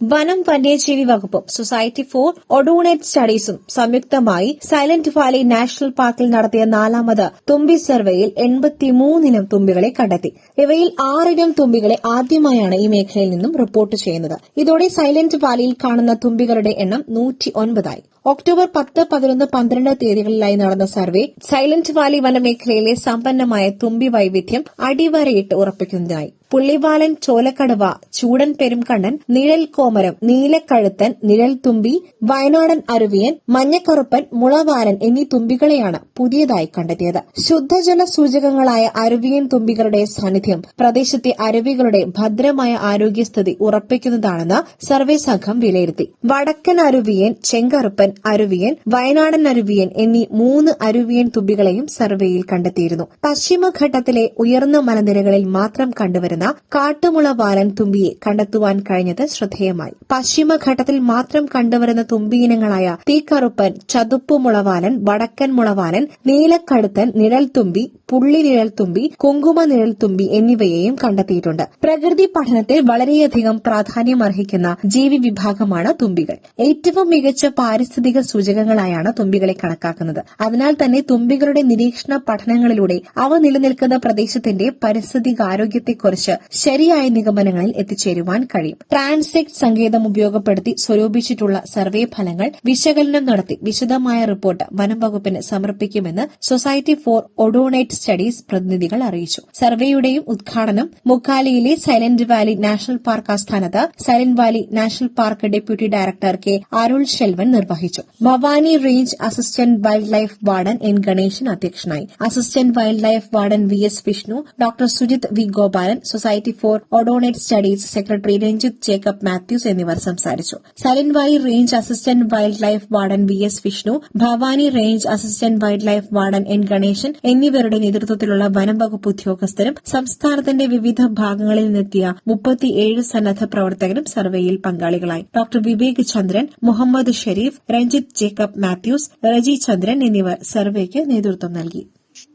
വനം വന്യജീവി വകുപ്പും സൊസൈറ്റി ഫോർ ഒഡൂണേറ്റ് സ്റ്റഡീസും സംയുക്തമായി സൈലന്റ് വാലി നാഷണൽ പാർക്കിൽ നടത്തിയ നാലാമത് തുമ്പി സർവേയിൽ എൺപത്തിമൂന്നിനം തുമ്പികളെ കണ്ടെത്തി. ഇവയിൽ ആറിനം തുമ്പികളെ ആദ്യമായാണ് ഈ മേഖലയിൽ നിന്നും റിപ്പോർട്ട് ചെയ്യുന്നത്. ഇതോടെ സൈലന്റ് വാലിയിൽ കാണുന്ന തുമ്പികളുടെ എണ്ണം നൂറ്റി ഒൻപതായി ഒക്ടോബർ പത്ത് പതിനൊന്ന് പന്ത്രണ്ട് തീയതികളിലായി നടന്ന സർവേ സൈലന്റ് വാലി വനമേഖലയിലെ സമ്പന്നമായ തുമ്പി വൈവിധ്യം അടിവരയിട്ട് ഉറപ്പിക്കുന്നതിനായി. പുള്ളിവാലൻ ചോലക്കടുവ ചൂടൻ പെരുംകണ്ണൻ നിഴൽ കോമരം നീലക്കഴുത്തൻ നിഴൽ തുമ്പി വയനാടൻ അരുവിയൻ മഞ്ഞക്കറുപ്പൻ മുളവാലൻ എന്നീ തുമ്പികളെയാണ് പുതിയതായി കണ്ടെത്തിയത്. ശുദ്ധജല സൂചകങ്ങളായ അരുവിയൻ തുമ്പികളുടെ സാന്നിധ്യം പ്രദേശത്തെ അരുവികളുടെ ഭദ്രമായ ആരോഗ്യസ്ഥിതി ഉറപ്പിക്കുന്നതാണെന്ന് സർവേ സംഘം വിലയിരുത്തി. വടക്കൻ അരുവിയൻ ചെങ്കറുപ്പൻ അരുവിയൻ വയനാടൻ അരുവിയൻ എന്നീ മൂന്ന് അരുവിയൻ തുമ്പികളെയും സർവേയിൽ കണ്ടെത്തിയിരുന്നു. പശ്ചിമഘട്ടത്തിലെ ഉയർന്ന മലനിരകളിൽ മാത്രം കണ്ടുവരുന്ന കാട്ടുമുള വാലൻ തുമ്പിയെ കണ്ടെത്തുവാൻ കഴിഞ്ഞത് ശ്രദ്ധേയമായി. പശ്ചിമഘട്ടത്തിൽ മാത്രം കണ്ടുവരുന്ന തുമ്പിയിനങ്ങളായ തീക്കറുപ്പൻ ചതുപ്പ് മുളവാലൻ വടക്കൻ മുളവാലൻ നീലക്കടുത്തൻ നിഴൽത്തുമ്പി പുള്ളി നിഴൽത്തുമ്പി കുങ്കുമ നിഴൽത്തുമ്പി എന്നിവയെയും കണ്ടെത്തിയിട്ടുണ്ട്. പ്രകൃതി പഠനത്തിൽ വളരെയധികം പ്രാധാന്യമർഹിക്കുന്ന ജീവി വിഭാഗമാണ് തുമ്പികൾ. ഏറ്റവും മികച്ച പാരിസ്ഥിതിക സൂചകങ്ങളായാണ് തുമ്പികളെ കണക്കാക്കുന്നത്. അതിനാൽ തന്നെ തുമ്പികളുടെ നിരീക്ഷണ പഠനങ്ങളിലൂടെ അവ നിലനിൽക്കുന്ന പ്രദേശത്തിന്റെ പാരിസ്ഥിതികാരോഗ്യത്തെക്കുറിച്ച് ശരിയായ നിഗമനങ്ങളിൽ എത്തിച്ചേരുവാൻ കഴിയും. ട്രാൻസെക്ട് സങ്കേതം ഉപയോഗപ്പെടുത്തി സ്വരൂപിച്ചിട്ടുള്ള സർവേ ഫലങ്ങൾ വിശകലനം നടത്തി വിശദമായ റിപ്പോർട്ട് വനം വകുപ്പിന് സമർപ്പിക്കുമെന്ന് സൊസൈറ്റി ഫോർ ഒഡോണേറ്റ് സ്റ്റഡീസ് പ്രതിനിധികൾ അറിയിച്ചു. സർവേയുടെയും ഉദ്ഘാടനം മുക്കാലിയിലെ സൈലന്റ് വാലി നാഷണൽ പാർക്ക് ആസ്ഥാനത്ത് Silent Valley National Park deputy director K Arul Selvan നിർവഹിച്ചു. Bhavani range assistant wildlife warden N Ganesan അധ്യക്ഷനായി. Assistant wildlife warden V S Vishnu doctor Sujith V Gopalan society for odonate studies secretary Ranjith Jacob Mathews എന്നിവർ സംസാരിച്ചു. സലിൻവായി range assistant wildlife warden V S Vishnu Bhavani range assistant wildlife warden N Ganesan എന്നിവരുടെ നേതൃത്വത്തിലുള്ള വനം വകുപ്പ് ഉദ്യോഗസ്ഥരും സംസ്ഥാനത്തിന്റെ വിവിധ ഭാഗങ്ങളിൽ നിന്നെത്തിയ മുപ്പത്തിയേഴ് സന്നദ്ധ പ്രവർത്തകരും സർവേയിൽ പങ്കാളികളായി. Doctor Vivek Chandran Muhammad Sharif Ranjith Jacob Mathews Reji Chandran എന്നിവർ സർവേക്ക് നേതൃത്വം നൽകി.